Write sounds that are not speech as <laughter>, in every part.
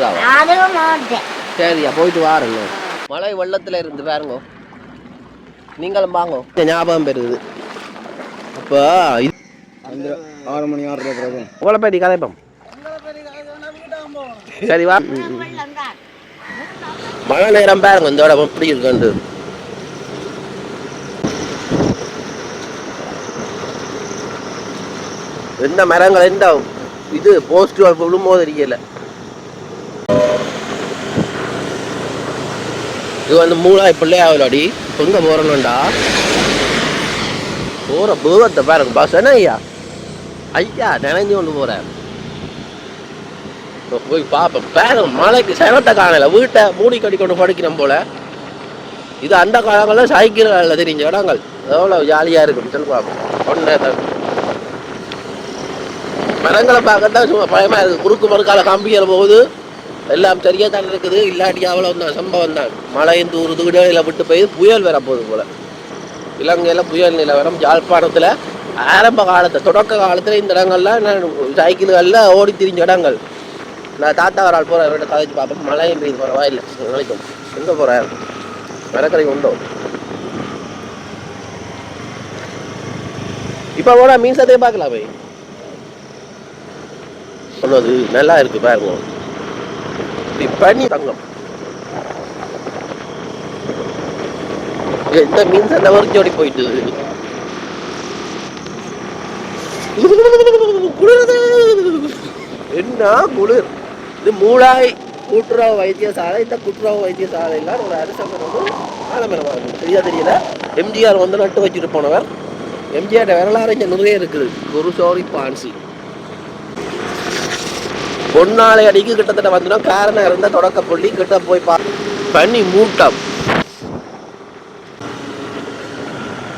மாட்டேன் சரியா போயிட்டு வாருங்க. மழை வெள்ளத்தில் இருந்து பாருங்க. நீங்களும் வாங்க. ஞாபகம் பெறுது. அப்போ ஆறு மணி பிறகு உங்களை பேட்டி கதைப்போம். சரி வா. மழை நேரம் பாருங்க இந்த இடம் எப்படி இருக்குண்டு எந்த மரங்கள் எந்த இது போஸ்ட் விழும்போது தெரியல இது வந்து மூணாய் பிள்ளையாவலடி எங்கே போறணும்டா போகிற பூவத்தை பாருங்க பாஸ் என்ன ஐயா ஐயா நினைஞ்சு கொண்டு போகிறேன் போய் பார்ப்பேன் பாருங்க மலைக்கு சிரத்தை காணல வீட்டை மூடி கட்டி கொண்டு படிக்கிறோம் போல இது அந்த காலங்கள்ல சைக்கிள்களில் தெரிஞ்ச இடங்கள் எவ்வளோ ஜாலியாக இருக்கும் சொல்லி பார்ப்போம் ஒன்றே மரங்களை பார்க்கத்தான் சும்மா பயமா இருக்குது குறுக்கு மறுக்கால கம்பிக்கிற போகுது எல்லாம் சரியாக தான் இருக்குது. இல்லாட்டி அவ்வளோ தான் சம்பவம் தான் மழையும் தூருது இடையில விட்டு போய் புயல் வர போகுது போல். இலங்கையில் புயல் நிலவரம் ஜாழ்ப்பாணத்தில் ஆரம்ப காலத்தில் தொடக்க காலத்தில் இந்த இடங்கள்லாம் நான் சைக்கிள்கள்ல ஓடி திரிஞ்ச இடங்கள். நான் தாத்தா வரால் போற அவர்கிட்ட கதைச்சு பார்ப்போம். மழையும் பெய்யுது இல்லை. நினைக்கும். எங்கே போறேன் மரக்கரை உண்டோ? இப்போ போனால் மீன் சத்தையே பார்க்கலாம். போய் சொன்னது நல்லா இருக்குது பாருங்க. அப்படி பண்ணி தங்கம் இந்த மீன்ஸ் அந்த வரைக்கும் ஓடி போயிட்டு குளிர் என்ன குளிர் இது மூளாய் கூட்டுறவு வைத்தியசாலை இந்த கூட்டுறவு வைத்தியசாலையில் ஒரு அரசாங்கம் வந்து ஆலமரமாக சரியா தெரியல எம்ஜிஆர் வந்து நட்டு வச்சுட்டு போனவர் எம்ஜிஆர் வரலாறு இங்கே நிறைய இருக்குது குரு சோரி பான்சி பொன்னாலை அடிக்கு கிட்டத்தட்ட வந்துடும் காரணம் இருந்தால் தொடக்க புள்ளி கிட்ட போய் பா பனி மூட்டம்.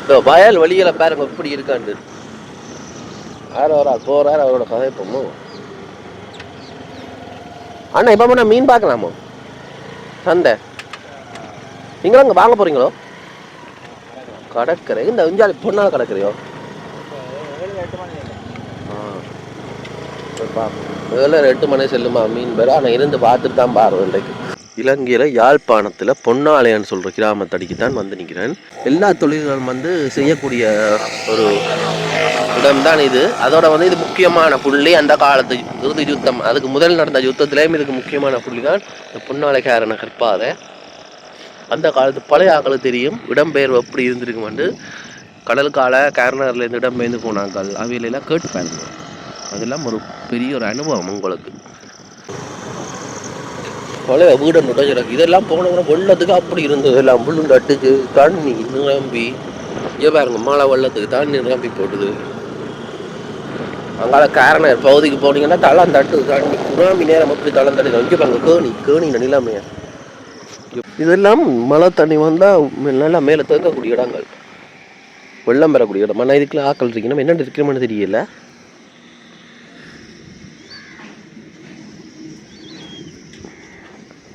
இந்த வயல் வழிகளை பாருங்க எப்படி இருக்காண்டு யார் வரா போகிறார் அவரோட கதைப்போமோ அண்ணா இப்போ நான் மீன் பார்க்கலாமோ சந்தை. நீங்களும் அங்கே வாங்க போறீங்களோ? கடற்கரை இந்த இஞ்சாலி பொண்ணால் கடற்கரையோ? போய் பார்ப்போம் முதல்ல எட்டு மணி செல்லுமா மீன் பேர்? ஆனால் இருந்து பார்த்துட்டு தான் பாருவோம் இன்றைக்கு. இலங்கையில் யாழ்ப்பாணத்தில் பொன்னாலயன்னு சொல்கிற கிராமத்தடிக்கு தான் வந்து நிற்கிறேன் எல்லா தொழில்களும் வந்து செய்யக்கூடிய ஒரு இடம்தான் இது. அதோட வந்து இது முக்கியமான புள்ளி அந்த காலத்து இறுதி யுத்தம். அதுக்கு முதல் நடந்த யுத்தத்திலேயும் இதுக்கு முக்கியமான புள்ளி தான் இந்த பொன்னாலைக்கார கற்பாதை. அந்த காலத்து பழைய ஆக்களுக்கு தெரியும். இடம்பெயர்வு எப்படி கடல் கடலுக்கால கேர்னர்லேருந்து இடம்பெயர்ந்து போனாங்கள் அவையிலெல்லாம் கேட்டு பயன்படுவோம் அதெல்லாம் ஒரு பெரிய ஒரு அனுபவம் உங்களுக்கு. பழைய வீடு நுடைஞ்சிருக்கு இதெல்லாம் போனவங்க வெள்ளத்துக்கு அப்படி இருந்தது. எல்லாம் விழுந்தட்டுக்கு தண்ணி நிரம்பி. இங்கே பாருங்க மழை வெள்ளத்துக்கு தண்ணி நிரம்பி போட்டுது. அங்கால காரணம் பகுதிக்கு போனீங்கன்னா தளம் தட்டு தண்ணி சுனாமி நேரம் அப்படி தளம் தட்டு இங்கே பாருங்க கேணி கேணி நிலைமையா இதெல்லாம் மழை தண்ணி வந்தால் நல்லா மேலே தேக்கக்கூடிய இடங்கள். வெள்ளம் பெறக்கூடிய இடம். ஆனால் இதுக்குள்ள ஆக்கள் இருக்கணும் என்னென்ன இருக்கணும்னு தெரியல.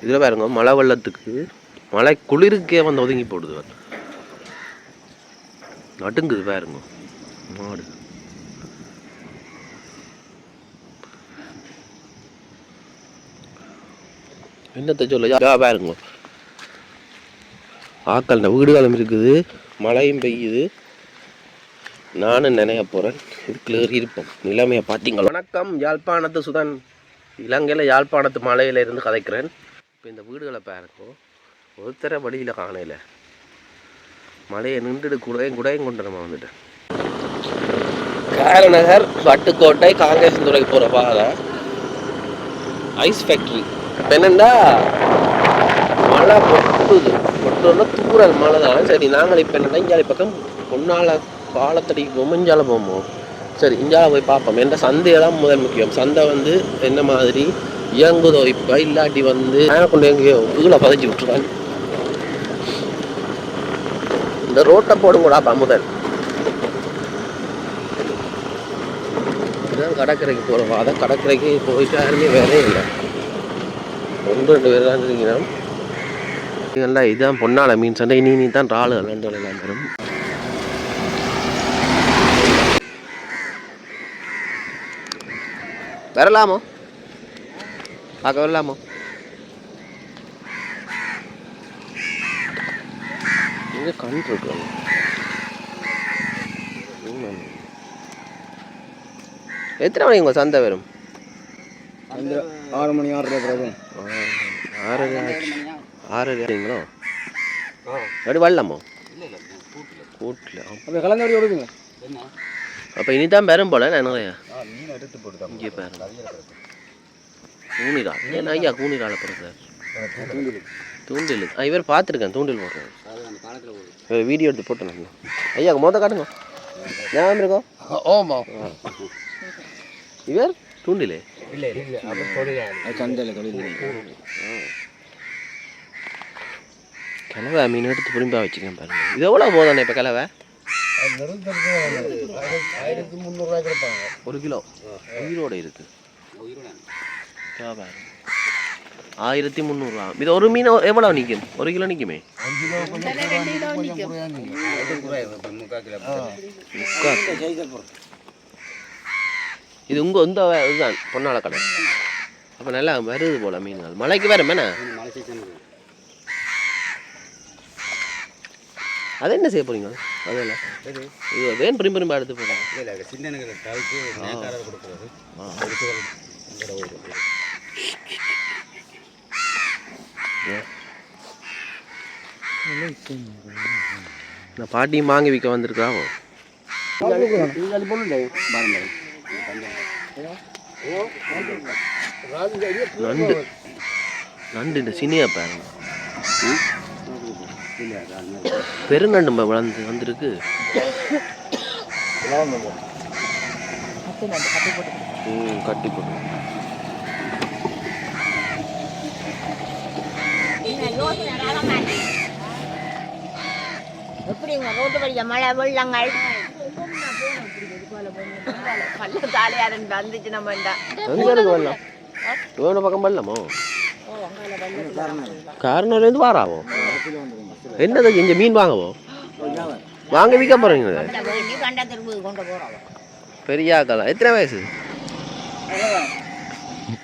இதில் பாருங்க மழை வெள்ளத்துக்கு மழை குளிருக்கே வந்து ஒதுங்கி போடுது நடுங்குது பாருங்க மாடு. என்னத்தை சொல்ல பாருங்க. ஆக்கள் இந்த வீடுகளும் இருக்குது மழையும் பெய்யுது. நானும் நினைய போகிறேன் இதுக்குள்ள ஏறி இருப்போம். நிலைமையை பார்த்தீங்களா? வணக்கம் யாழ்ப்பாணத்து சுதன். இலங்கையில் யாழ்ப்பாணத்து மலையில இருந்து கதைக்கிறேன். இப்போ இந்த வீடுகளை பாருங்க ஒருத்தர வழியில் காணையில் மலையை நின்றுட்டு குடையும் குடையும் கொண்டு நம்ம வந்துட்டேன் காரநகர் வட்டுக்கோட்டை காங்கேசந்துறை போகிற பாதை. ஐஸ் ஃபேக்ட்ரி இப்போ என்னென்னா மழை கொட்டுது கொட்டுறதுனா தூரல் மழை தான். சரி நாங்கள் இப்போ என்னென்னா இஞ்சாலி பக்கம் பொன்னால பாலத்தடிக்கு போவோம் இஞ்சால போவோம். சரி இஞ்சால போய் பார்ப்போம். என்ற சந்தையை தான் முதல் முக்கியம். சந்தை வந்து என்ன மாதிரி? இயங்குதோ இப்போ இல்லாட்டி வந்து நான் கொண்டு எங்கேயோ கீழே பதைச்சு விட்டுருவாங்க இந்த ரோட்டை போடுங்கடா முதல் கடற்கரைக்கு போகிறோம் அதான் கடற்கரைக்கு போயிட்டு யாருமே வேலையே இல்லை. ஒன்று ரெண்டு பேர் தான் இருக்கிறோம். இதெல்லாம் இதுதான் பொன்னால மீன் சண்டை இனி நீ தான் ராளு விளாண்டு விளாண்டுரும் வரலாமோ? பார்க்க வரலாமோ இது கண் இருக்கு எத்தனை மணி உங்கள் சந்தை வரும்? ஆறு மணி ஆறரை பிறகும் ஆறரை ஆறரைங்களோ அப்படி வரலாமோ? கூட்டில். அப்போ கலந்தாடி ஓடுதுங்க அப்போ இனிதான் பெரும் போல நான் நிறையா இங்கே பேரும் கூனிரா ஏன் ஐயா கூனிரால பிறந்தார் தூண்டில். ஆ இவர் பார்த்துருக்கேன் தூண்டில் போடுறேன் இவர் வீடியோ எடுத்து போட்டேன் நான். ஐயா மொதல் காட்டுங்க. ஞாபகம் இருக்கோ ஓமா இவர்? தூண்டிலே. கிழவை மீன் எடுத்து புரிம்பா வச்சுக்கேன் பாருங்க. இது எவ்வளோ போதானே இப்போ இருப்பாங்க ஒரு கிலோ. உயிரோடு இருக்கு. ஆயிரத்தி முந்நூறுரூவா இது ஒரு மீன் எவ்வளோ நிற்கும் ஒரு கிலோ நிற்குமே இது உங்கள் இந்த இதுதான் பொன்னால கடை. அப்போ நல்லா வருது போல மீன்கள் மலைக்கு வேறு என்ன? அதை என்ன செய்ய போறீங்க? அதெல்லாம் இது வேன் பிரிம்பு பிரிம்பா எடுத்து போகிறேன் இல்லை சின்ன கொடுக்குறது. நான் பாட்டியும் வாங்கி விற்க வந்திருக்காவோ நண்டு நண்டு இந்த சினியா பாருங்க. பெருநண்டு வளர்ந்து வந்திருக்கு. கட்டி போட்டு எப்படிங்க ரோட்டு வழியா மழை வெள்ளங்கள்? பள்ளத்தாலையாரன் வந்துச்சு நம்ம வெள்ளம்? இவன பக்கம் வெள்ளமோ? காரணம்லேருந்து வாராவோ? என்னது இங்க மீன் வாங்கவோ வாங்க விற்க போறோம் பெரிய ஆக்கலாம் எத்தனை வயசு?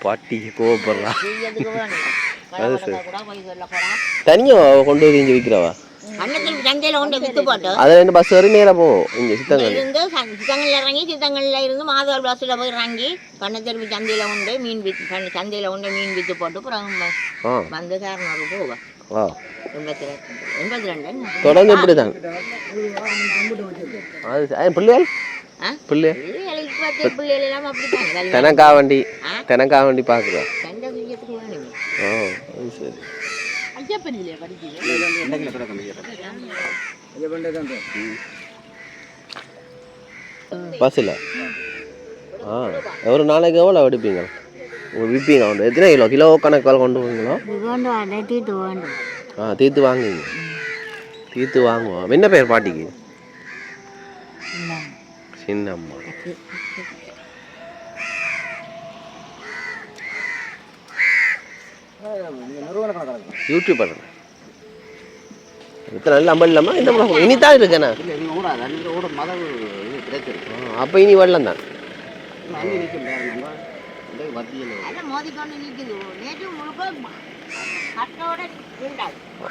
பாட்டி கோவப்படுறா. செய்யறதுக்கு வேணும் மழை வந்தா கூட போய் சொல்ல போறோம் தனியா கொண்டு வந்து இங்க விற்கிறவா அன்னத்தில் சந்தையில கொண்டு வித்து போட்டு. அதுல ரெண்டு பஸ் வரும் நேரா போ. இங்க சித்தங்கள் இருந்து ச- சித்தங்கல்ல இறங்கி சித்தங்கல்ல இருந்து மாதவர் பஸ்ஸில் போய் இறங்கி கண்ணத்தெருவு சந்தையில கொண்டு மீன் வித்து கண்ண- சந்தையில கொண்டு மீன் வித்து போட்டு அப்புறம் ம- ஆ. வந்து காரணம் போவேன் வா. எண்பத்தி ரெண்டு எண்பத்தி ரெண்டு தொடர்ந்து இப்படி தான் அது ச- ஏன் பிள்ளைகள் அப்படித்தாங்க தெனக்கா வண்டி? தெனக்கா வண்டி வேணுமே ஓ சரி. பஸ்ஸில் ஆ ஒரு நாளைக்கு எவ்வளோ எடுப்பீங்க? விற்பீங்க ஒன்று எத்தனை கிலோ? கிலோ கணக்கால் கொண்டு போவீங்களோ? தீர்த்து வாங்குவீங்க. தீர்த்து வாங்குவோம். என்ன பேர் பாட்டிக்கு? சின்னம்மா. யூடியூப் பண்ணுறேன் இத்தனை நல்ல அம்பல் இல்லாமல் இந்த முறை இனி தான் இருக்கேண்ணா அப்போ இனி தான். இருந்தாது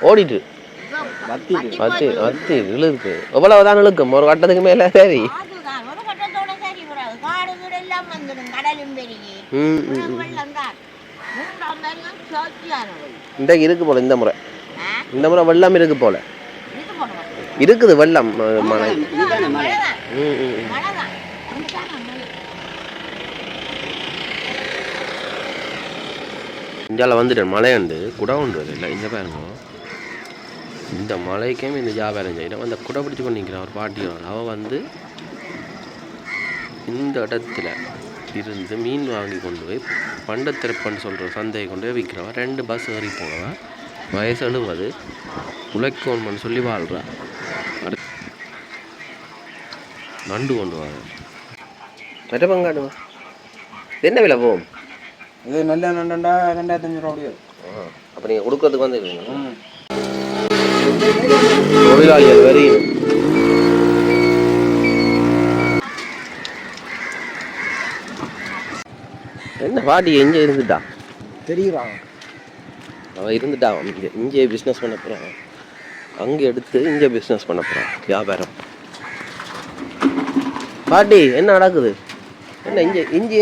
ஓடிட்டு. வத்தி வத்தி வத்தி இழுக்கு. எவ்வளவு தான் இழுக்கும்? ஒரு கட்டத்துக்கு மேலே சரி அதுதான் ஒரு கட்டத்தோட சரி வராது எல்லாம் வந்துடும் கடலும் பெருகி. வெள்ளம் தான் மூன்றாம் இன்றைக்கு இருக்கு போல இந்த முறை? இந்த முறை வெள்ளம் இருக்கு போல. இருக்குது வெள்ளம் மழை. இந்தியாவில் வந்துட்டேன் மழை? உண்டு குடை உண்டு இல்லை. இங்கே பாருங்க. இந்த மழைக்கே இந்த வியாபாரம் செய்யணும் அந்த குடை பிடிச்சி கொண்டு நிற்கிறான் ஒரு பாட்டி அவள் வந்து இந்த இடத்துல இருந்து மீன் வாங்கி கொண்டு போய் பண்டத்திருப்பன்னு சொல்கிற சந்தையை கொண்டு போய் விற்கிறவன் ரெண்டு பஸ் ஏறி போனவன். வயசு எழுபது. உழைக்கணும்னு சொல்லி வாழ்றா. அடுத்து நண்டு கொண்டு வாங்க மற்ற பங்காடுவா என்ன விலை போகும்? இது நல்ல நண்டா ரெண்டாயிரத்தி அஞ்சூறு ரூபா முடியாது அப்போ நீங்கள் கொடுக்கறதுக்கு வந்துருக்கீங்க தொழிலாளிகள் வரி என்ன பாட்டி எங்கே இருந்துட்டா? தெரியுறாங்க அவன் இருந்துட்டா. அவன் இங்கே இங்கே பிஸ்னஸ் பண்ண போகிறான் அங்கே எடுத்து இங்கே பிஸ்னஸ் பண்ண போகிறோம் வியாபாரம். பாட்டி என்ன நடக்குது? என்ன இஞ்சி இஞ்சி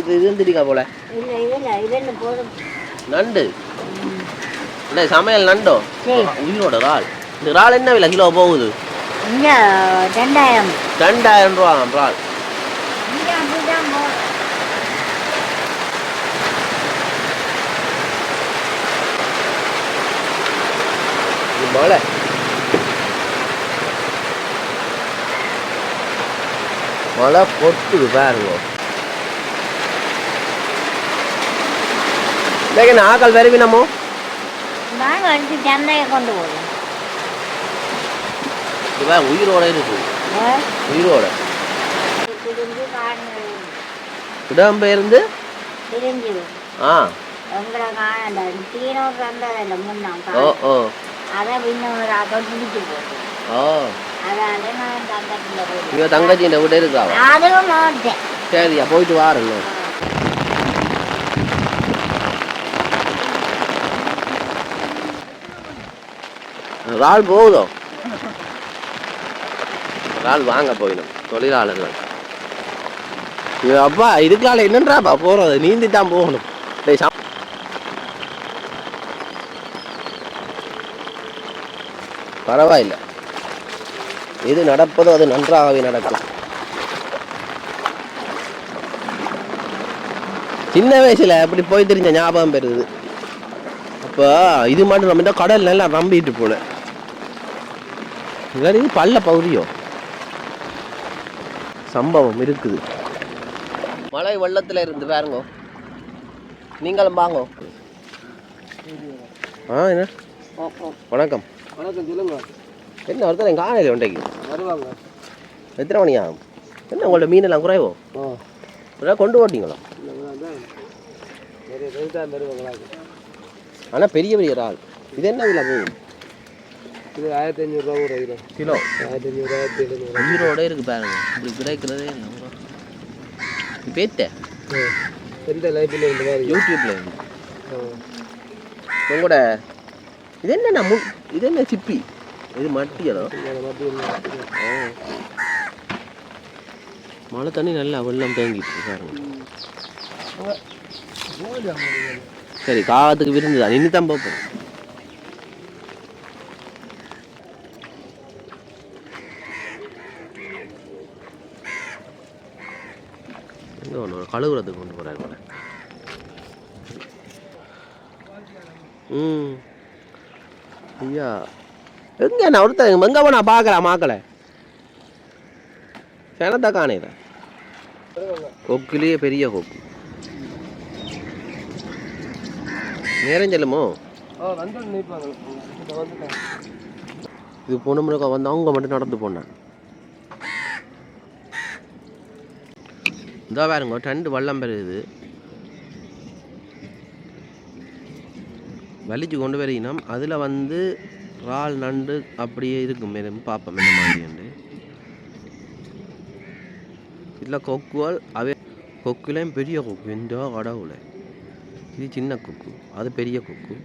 இது இருந்துட்டீங்க போல? நண்டு. என்ன சமையல் நண்டோ. உயிரோட இறால். இந்த இறால் என்ன விலை? கிலோ போகுது. இங்கே ரெண்டாயிரம். ரெண்டாயிரம் ரூபா இறால் இங்கே அப்படிதான் போதும் இது மழை மழை பொட்டுது பாருங்க என்ன ஆக்கள் வருவினமோ நாங்கள் வந்து சந்தையை கொண்டு போவோம் இது பாருங்க, உயிரோட இருக்கு. உயிரோட. இடம்பெயர்ந்து ஆ. ஓ ஓ. அதை இன்னொரு அதை பிடிச்சி போட்டு ஓ அதால நான் தங்கத்தில் போய் இவ தங்கச்சி இந்த விட இருக்காவா அதுவும் மாட்டேன் சரியா போயிட்டு வாருங்க இறால் போகுதோ இறால் வாங்க போயிடும் தொழிலாளர்கள் இது அப்பா இதுக்கால என்னன்றாப்பா போறது நீந்தி தான் போகணும் பரவாயில்ல. எது நடப்பதோ அது நன்றாகவே நடக்கலாம் சின்ன வயசுல அப்படி போய் தெரிஞ்ச ஞாபகம் பெறுது. அப்போ இது மட்டும் நம்ம இந்த கடல் நல்லா நம்பிட்டு போல இது பல்ல பகுதியோ? சம்பவம் இருக்குது. மழை வெள்ளத்துல இருந்து பாருங்க. நீங்களும் வாங்க. ஆ என்ன? வணக்கம். வணக்கம் சொல்லுங்க. என்ன ஒருத்தர் எங்கள் காலையில் உண்டைக்கு வருவாங்க. எத்தனை மணி ஆகும் என்ன உங்கள்ட்ட மீனெல்லாம் குறைவோ? ஆ. இதெல்லாம் கொண்டு ஓட்டிங்களோ? ஆனால் பெரிய பெரிய இறால் இது என்ன விலை போகும் இது ஆயிரத்தி ஐநூறுரூவா ஒரு கிலோ. கிலோ? ஆயிரத்தி ஐநூறு ஆயிரத்தி எழுநூறு உயிரோட இருக்கு பாருங்க. இப்படி கிடைக்கிறதே இல்லை. பேத்த? எந்த லைஃப்பில் இந்த மாதிரி யூடியூப்ல இருந்து. உங்களோட இது என்ன மு இது என்ன சிப்பி இது மட்டியலோ மழை தண்ணி நல்லா வெள்ளம் தேங்கிட்டு இருக்கு பாருங்க சரி காகத்துக்கு விருந்து தான் நின்று தான் பார்ப்போம் எங்க ஒன்று கழுவுறதுக்கு கொண்டு போறாரு ம் ஐயா. எங்க நான் ஒருத்தர் எங்க போனா பார்க்கலாம் மாக்களை? சேனத்தை காணேத கொக்குலேயே பெரிய கொக்கு. நேரம் செல்லுமோ? இதை போன முறை வந்து அவங்க மட்டும் நடந்து போனாங்க இதோ பாருங்க ரெண்டு வள்ளம் பெறுது. வலிச்சு கொண்டு வரையினோம் அதில் வந்து இறால் நண்டு அப்படியே இருக்கும். மேலும் பார்ப்போம் இந்த மாதிரி இதில் கொக்குவால் அவை கொக்குலேயும் பெரிய கொக்கு இந்த கடவுளை இது சின்ன கொக்கு அது பெரிய கொக்கு.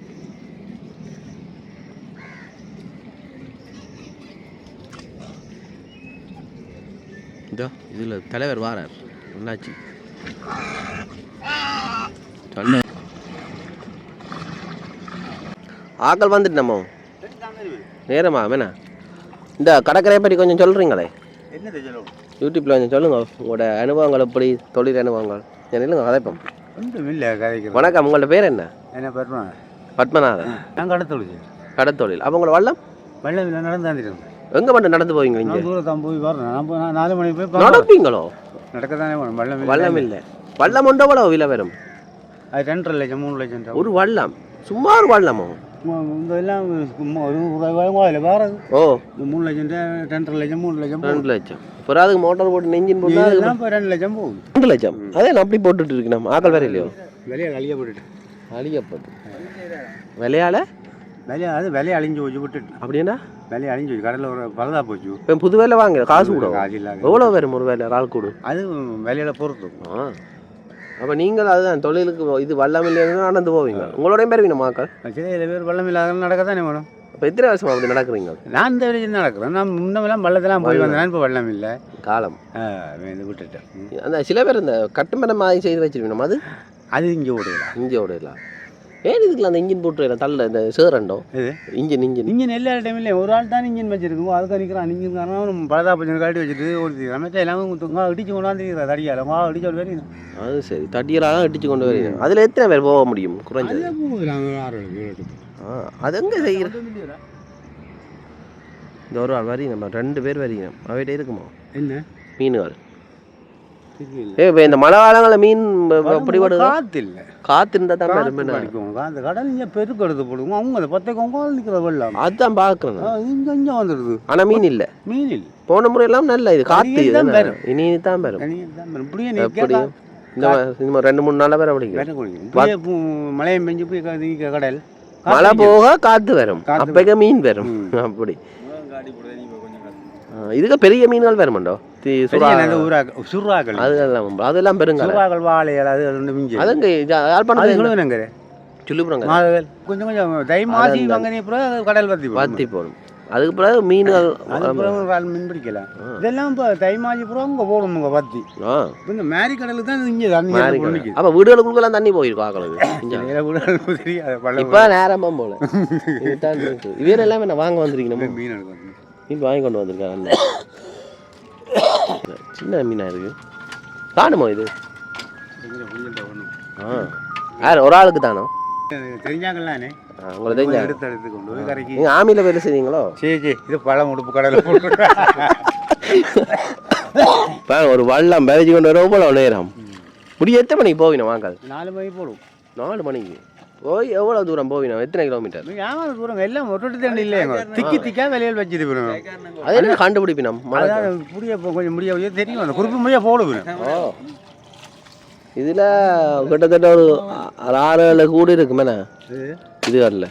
இதோ இதில் தலைவர் வாரார் என்னாச்சு? சொன்ன ஆக்கள் வந்துட்டு நம்ம நேரமா வேணா. இந்த கடற்கரையை பற்றி கொஞ்சம் சொல்கிறீங்களே யூடியூப்பில் கொஞ்சம் சொல்லுங்க. உங்களோட அனுபவங்கள் எப்படி? தொழில் அனுபவங்கள். என் இல்லைங்க கதைப்போம் வணக்கம் உங்களோட பேர் என்ன? என்ன பத்மநாதன். நான் கடத்தொழிச்சு கடத்தொழில் அப்போ உங்களோட வள்ளம் வெள்ளம் இல்லை நடந்து வந்துருக்கேன் எங்கே மட்டும் நடந்து போவீங்க இங்கே? தூரத்தான் போய் நான் நாலு மணிக்கு போய். நடப்பீங்களோ? நடக்க தானே வேணும் வெள்ளம் இல்லை. வள்ளம் இல்லை எவ்வளோ விலை வரும்? அது ரெண்டரை லட்சம் மூணு லட்சம். ஒரு வள்ளம் சும்மா ஒரு ஒரு ரூபாய் வேறு ஓ. இந்த மூணு லட்சம். ரூபா, ரெண்டரை லட்சம். மூணு லட்சம். ரெண்டு லட்சம் அப்புறம் அதுக்கு மோட்டார் போட்டு நெஞ்சின் போட்டு இப்போ ரெண்டு லட்சம் போகுது. ரெண்டு லட்சம். அதே நான் அப்படி போட்டுட்டு இருக்கணும் ஆக்கள் வேற இல்லையோ? விலையை அழிய போட்டுட்டு அழியப்பட்டு விலையால? விலையை அது விலையை அழிஞ்சு போச்சு விட்டுட்டு. அப்படின்னா விலையை அழிஞ்சு போச்சு. கடையில் ஒரு பலதா போச்சு. இப்போ புது வேலை வாங்க காசு கூட காசு இல்லாத. எவ்வளோ வரும் ஒரு வேலை? ஆள் கூடு. அது விலையில பொறுத்து. அப்போ நீங்கள் அதுதான் தொழிலுக்கு இது வல்லம் இல்லைன்னு நடந்து போவீங்க. உங்களோடையும் பேர் வேணும் மாக்கள்? சில பேர் வெள்ளம் இல்லாத நடக்க தானே வேணும் இப்போ எத்தனை வருஷமா அப்படி நடக்கிறீங்க? நான் இந்த வரைக்கும் நடக்கிறேன்? நான் முன்னமெல்லாம் வெள்ளத்தெல்லாம் போய் வந்தேன். இப்போ வெள்ளம் இல்லை. காலம். விட்டுட்டேன். அந்த சில பேர் இந்த கட்டுமரம் மாதிரி செய்து வச்சிருக்கணும் அது? அது இங்கே ஓடுகிறா இஞ்சி ஓடையிலாம் ஏன் இதுக்குள்ள அந்த இன்ஜின் போட்டு தள்ள இந்த சேரண்டோ இது இன்ஜின் இன்ஜின். இன்ஜின் எல்லா டைம்லையும் ஒரு ஆள் தான் இன்ஜின் வச்சிருக்கோம் அதுக்கு நிற்கிறான் இன்ஜின் காரணம் பலதா பஞ்சம் காட்டி வச்சுட்டு ஓடுது. நம்ம எல்லாம் துங்க இடிச்சு கொண்டாந்து தடியால வா இடிச்சு ஒரு பேர் அது சரி. தட்டியெல்லாம் அடிச்சு கொண்டு வரீங்க அதில் எத்தனை பேர் போக முடியும்? குறைஞ்சது. அதே எங்கே செய்கிற இந்த ஒரு ஆள் வரீங்க நம்ம ரெண்டு பேர் வரீங்க அவைகிட்ட இருக்குமா? என்ன? மீன்கள் தெரியல ஏ இப்போ இந்த மழை காலங்களில் மீன் அப்படி காத்து இல்லை காத்து இருந்தால் தான் பெரும் அடிக்கும். அந்த கடல் இங்கே பெருக்கு எடுத்து போடுவோம். அவங்க அந்த பத்தை கொங்கால் நிற்கிற வெள்ளம். அதுதான் பார்க்குறேன் இங்க இங்கே வந்துடுது. ஆனால் மீன் இல்லை. மீன் இல்லை. போன முறையெல்லாம் நல்ல இது. காத்து இனி தான். வரும். இப்படியே நிற்க இந்த ரெண்டு மூணு நாளாக வேற பிடிக்கும். இப்படியே மழையும் பெஞ்சு போய் கடல். மழை போக காத்து வரும். அப்பக்க மீன் வரும். அப்படி. இதுக்கு பெரிய மீன்கள் வருமாண்டோ தி சுறா பெரிய நல்ல ஊராக சுறாக்கள். அதெல்லாம் அதெல்லாம் சுறாக்கள் வாழைகள் அது ரெண்டு மிஞ்சி. அதுங்க அது யாழ்ப்பாணம் சொல்லிப்புறங்க கொஞ்சம் கொஞ்சம் தை மாசி வாங்கினே அப்புறம் கடல் வத்தி. வாத்தி போகணும் அதுக்கு பிறகு மீன்கள் மீன் பிடிக்கலாம் இதெல்லாம் இப்போ தை மாசி அப்புறம் அங்கே போகணும் ஆ. இப்ப இந்த மேரி கடலுக்கு தான் இங்கே தண்ணி அப்போ வீடுகளுக்குள்ளெல்லாம் தண்ணி போயிருக்கும் ஆக்களுக்கு. <coughs> இங்க. தெரியாது பள்ள இப்போ நேரமாக போல. இவர் எல்லாமே நான் வாங்க வந்திருக்கணும் மீன் வாங்கி கொண்டு வந்திருக்காங்க. சின்ன மீனா இருக்கு. காணுமோ இது? ஆ. யார் ஒரு ஆளுக்கு தானோ? தெரிஞ்சாங்கல்லானே ஆ, உங்களுக்கு தெரிஞ்ச? எடுத்து எடுத்து கொண்டு போய் கரைக்கு. நீங்கள் ஆமியில் வேலை செய்வீங்களோ? சரி சரி இது பழம் உடுப்பு போட்டு. பாருங்க ஒரு வள்ளம் விளைச்சி கொண்டு வர எவ்வளோ நேரம். முடிய எத்தனை மணிக்கு போவினோம் வாங்காது நாலு மணி போடும் நாலு மணிக்கு? போய் எவ்வளோ தூரம் போவினோம் எத்தனை கிலோமீட்டர் ஏமாத தூரம்? எல்லாம் ஒட்டு தண்ணி இல்லைங்க திக்கி திக்கா வெளியில் வச்சுட்டு போயிடும் அது என்ன கண்டுபிடிப்பினோம் மழை அதான் புரிய கொஞ்சம் முடிய முடிய தெரியும். அந்த குறிப்பு முடிய போடுவேன் ஓ. இதில் கிட்டத்தட்ட ஒரு ஆறு ஏழு கூடி இருக்குமேண்ணே இது. வரல.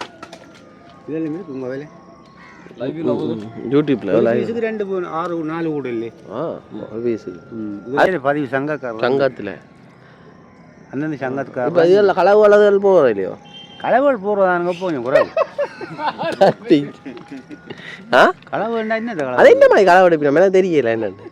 இருக்கு யூடியூப்ல ரெண்டு ஆறு நாலு வீடு இல்லை பதிவு சங்கக்காரர். சங்கத்தில். அந்தந்த இப்போ சங்கத்துக்காரர் இதில் களவு வளர்கள் போகிறோம் இல்லையோ? கலவல் போடுறதானுங்க கொஞ்சம் குறைவு ஆ என்ன இந்த அது என்ன மாதிரி எடுப்பினோம் எனக்கு தெரியல என்னன்னு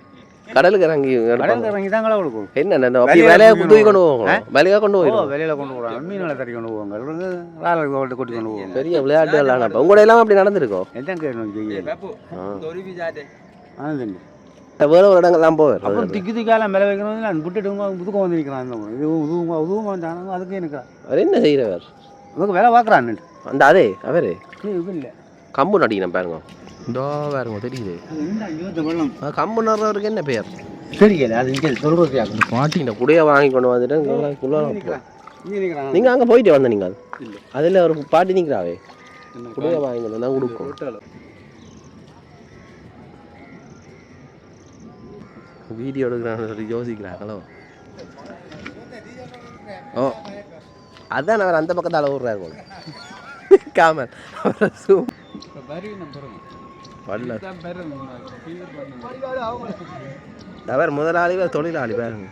கடலுக்கு இறங்கி. கடலுக்கு இறங்கி தான் களவு கொடுக்கும் என்ன இந்த அப்படி வெளியில வேலையை கொண்டு தூக்கி கொண்டு போவோம் வேலையாக கொண்டு ஓ போயிடும் வெளியில கொண்டு போகிறாங்க மீன்களை கொண்டு போவாங்க இவங்க ராலை கொண்டு கொட்டி கொண்டு போவாங்க பெரிய விளையாட்டுகள் ஆனப்ப உங்களோட எல்லாம் அப்படி நடந்திருக்கோம் எதான் கேட்கணும் செய்ய ஆ. ஆனந்தம் வேற ஒரு இடங்கள்லாம் அப்புறம் திக்கி மேலே வைக்கணும் நான் விட்டுட்டு புதுக்கம் வந்து நிற்கிறான் அந்த இது உதுவும் உதுவும் வந்தாங்க அதுக்கு எனக்கு அவர் என்ன செய்கிறவர் உனக்கு வேலை பார்க்குறான் அந்த அதே அவரே? இல்லை. கம்பு நடிக்கணும் பாருங்க. இதோ பாருங்க தெரியுது. கம்பு நடுறவருக்கு என்ன பெயர்? தெரியல அது இங்கே சொல்கிறது பாட்டின குடையை வாங்கி கொண்டு வந்துட்டு நீங்கள் அங்கே போயிட்டு வந்த நீங்கள் அதில் ஒரு பாட்டி நிற்கிறாவே குடையை வாங்கி கொண்டு தான் கொடுக்கும். வீடியோ எடுக்கிறான்னு சொல்லி யோசிக்கிறாங்களோ? ஓ. அதான் அவர் அந்த பக்கத்தால் விட்றாரு போல. <laughs> காமல் அவரை அவர் முதலாளி வேறு தொழிலாளி பாருங்க.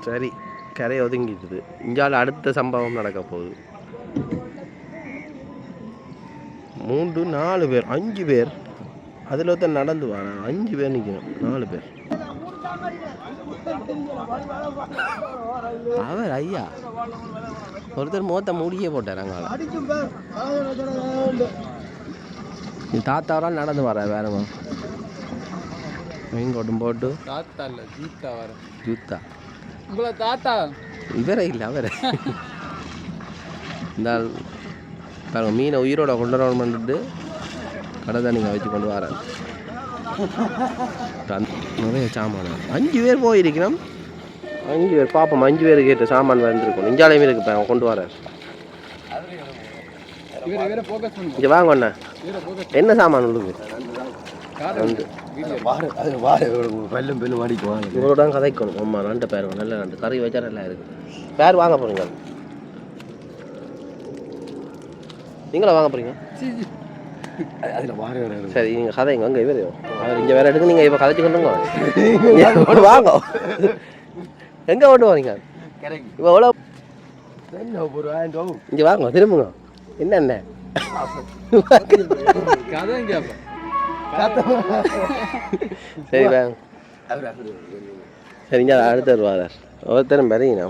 சரி கரை ஒதுங்கிட்டுது. இங்கால அடுத்த சம்பவம் நடக்க போகுது. மூன்று நாலு பேர் அஞ்சு பேர். அதில் ஒருத்தர் நடந்து வரான். அஞ்சு பேர் நிற்கணும் நாலு பேர். அவர் ஐயா. ஒருத்தர் முகத்தை மூடியே போட்டார் அங்கால தாத்தாவரால் நடந்து வர வேறமா வெங்கோட்டம் போட்டு. தாத்தா இல்ல ஜீத்தா வர யூத்தா உங்களை தாத்தா? இவரே இல்லை அவரே. இந்த பாருங்க மீனை உயிரோட கொண்டு வரணும்னுட்டு கடை தான் நீங்கள் வச்சு கொண்டு வரேன் நிறைய சாமான். அஞ்சு பேர் போயிருக்கிறோம். அஞ்சு பேர் பார்ப்போம் அஞ்சு பேர் கேட்டு சாமான் வந்துருக்கோம். நெஞ்சாலையுமே இருக்கு கொண்டு பண்ணுங்க இங்கே வாங்க அண்ணா. என்ன சாமான் உள்ளுக்கு வந்து பல்லும் பெல்லும் அடிக்கும் இவரோட கதைக்கணும். ஆமா நண்டு பேருங்க நல்ல நண்டு கறி வச்சா நல்லா இருக்கு. பேர் வாங்க போறீங்க. நீங்களா வாங்க போறீங்க? அதில் வார வேற சரி நீங்க கதைங்க அங்கே இவர். இங்கே வேற எடுக்கு நீங்க இப்போ கதைச்சு <laughs> கொண்டு வாங்க. எங்க கொண்டு வரீங்க இப்போ எவ்வளோ இங்கே வாங்க திரும்புங்க. என்னென்ன சரி வாங்க சரிங்க அடுத்தவர் வாரார். ஒருத்தரும் பெரியனா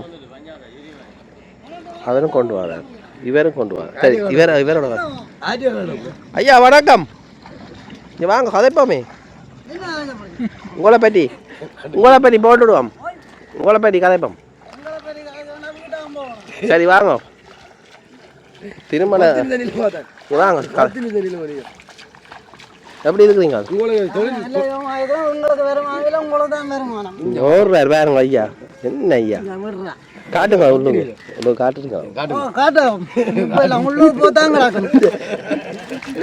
அவரும் கொண்டு வரார். இவரும் கொண்டு வரார் சரி இவர் இவரோட வர ஐயா வணக்கம். இங்க வாங்க கதைப்போமே. உங்களை பற்றி உங்களை பற்றி போட்டுடுவோம். உங்களை பற்றி கதைப்போம். சரி வாங்க. திருமண வாங்க எப்படி இருக்கிறீங்க ஓடுறாரு பாருங்க ஐயா. என்ன ஐயா காட்டுங்க உள்ளுங்க. உள்ளுங்க காட்டுங்க.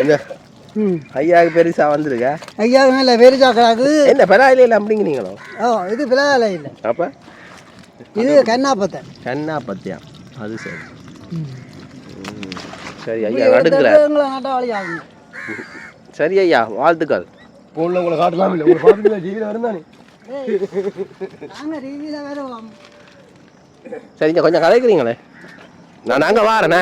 என்ன ஐயாவுக்கு பெருசா வந்திருக்க? ஐயா மேல பெருசா கிடக்கு. என்ன பரவாயில்ல அப்படிங்க நீங்களும் ஓ இது பிள்ளையால இல்லை. அப்ப? இது கண்ணாப்பத்தை. கண்ணா பத்தியா? அது சரி. சரி ஐயா சரி ஐயா வாழ்த்துக்கள். உங்களை காட்டலாம் இல்லை வருந்தானே சரிங்க கொஞ்சம் கதைக்கிறீங்களே நான் நாங்கள் வாரேண்ணே